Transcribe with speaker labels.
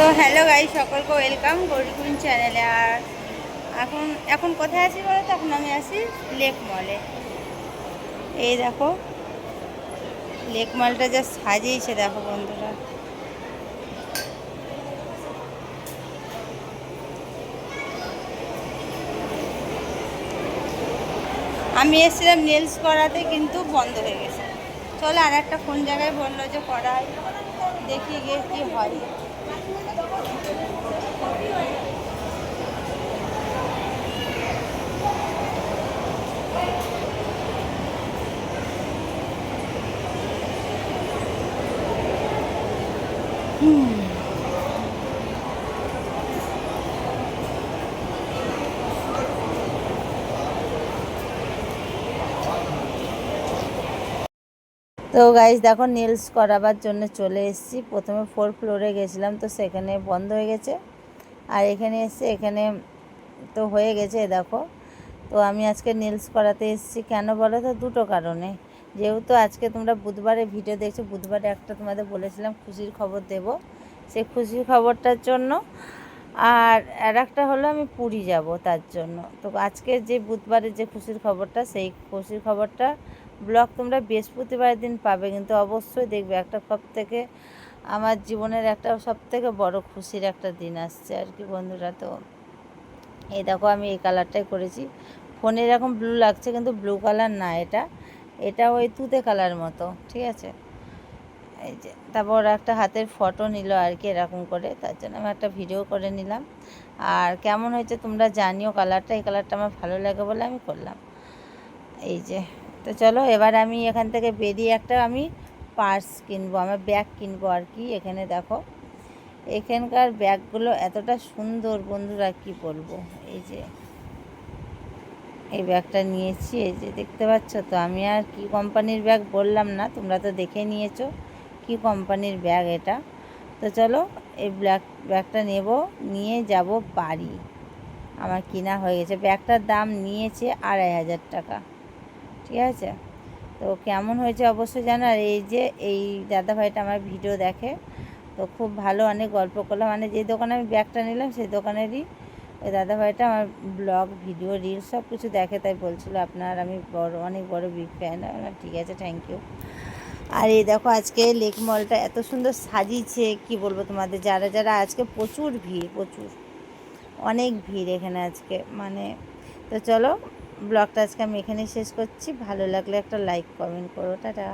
Speaker 1: তো hello guy সকলকে welcome গরিকুইন চ্যানেলে আর এখন এখন কোথায় আছি বলো তো? এখন আমি আছি লেক মলে এই দেখো লেক মলটা যা সাজিয়েছে দেখো বন্ধুরা। আমি এসেছিলাম নেলস করাতে, কিন্তু বন্ধ হয়ে গেছে। চলো আর একটা কোন জায়গায় বলল যে করাই। দেখি গিয়ে কি হয়। 嗯。তো গাইজ দেখো নেলস করাবার জন্য চলে এসেছি। প্রথমে ফোর ফ্লোরে গেছিলাম, তো সেখানে বন্ধ হয়ে গেছে। আর এখানে এসে, এখানে তো হয়ে গেছে দেখো। তো আমি আজকে নেলস করাতে এসেছি। কেন বলো তো? দুটো কারণে। যেহেতু আজকে তোমরা বুধবারে ভিডিও দেখছ, বুধবারে একটা তোমাদের বলেছিলাম, খুশির খবর দেব। সেই খুশির খবরটার জন্য। আর আর একটা হলো, আমি পুরী যাব তার জন্য। তো আজকে যে বুধবারের যে খুশির খবরটা, সেই খুশির খবরটা ব্লগ তোমরা বৃহস্পতিবার দিন পাবে, কিন্তু অবশ্যই দেখবে একটা সব থেকে আমার জীবনের একটা সব থেকে বড় খুশির একটা দিন আসছে আর কি বন্ধুরা। তো এই দেখো আমি এই কালারটাই করেছি। ফোনে এরকম ব্লু লাগছে, কিন্তু ব্লু কালার না এটা। এটা ওই তুতে কালার মতো, ঠিক আছে? এই যে, তারপর ওরা একটা হাতের ফটো নিল আর কি এরকম করে, তার জন্য আমি একটা ভিডিও করে নিলাম। আর কেমন হয়েছে তোমরা জানিও কালারটা এই কালারটা আমার ভালো লাগে বলে আমি করলাম। এই যে তো চলো, এবার আমি এখান থেকে বেরিয়ে একটা আমি পার্স কিনবো, আমার ব্যাগ কিনবো আর কি, এখানে দেখো। এখানকার ব্যাগগুলো এতটা সুন্দর বন্ধুরা, কি বলব? এই যে, এই ব্যাগটা নিয়েছি, এই যে দেখতে পাচ্ছ তো, আমি আর কি কোম্পানির ব্যাগ বললাম না, তোমরা তো দেখে নিয়েছো কি কোম্পানির ব্যাগ এটা। তো চলো, এই ব্ল্যাক, ব্যাগটা নেব, নিয়ে যাব বাড়ি। আমার কিনা হয়ে গেছে, ব্যাগটার দাম নিয়েছে আড়াই হাজার টাকা। ঠিক আছে? তো কেমন হয়েছে অবশ্যই জানো? আর এই যে এই দাদাভাইটা আমার ভিডিও দেখে, তো খুব ভালো অনেক গল্প করলাম। মানে যে দোকানে আমি ব্যাগটা নিলাম, সেই দোকানেরই ওই দাদাভাইটা আমার ব্লগ, ভিডিও রিলস সব কিছু দেখে, তাই বলছিল, আপনার আমি বড়, অনেক বড় বিগ ফ্যান ঠিক আছে থ্যাংক ইউ আর এই দেখো, আজকে লেক মলটা এত সুন্দর সাজিয়েছে, কি বলব তোমাদের? যারা যারা আজকে প্রচুর ভিড়, প্রচুর, অনেক ভিড় এখানে আজকে মানে তো চলো ব্লগটা আজকে আমি এখানে শেষ করছি। ভালো লাগলে একটা লাইক কমেন্ট করো। টাটা।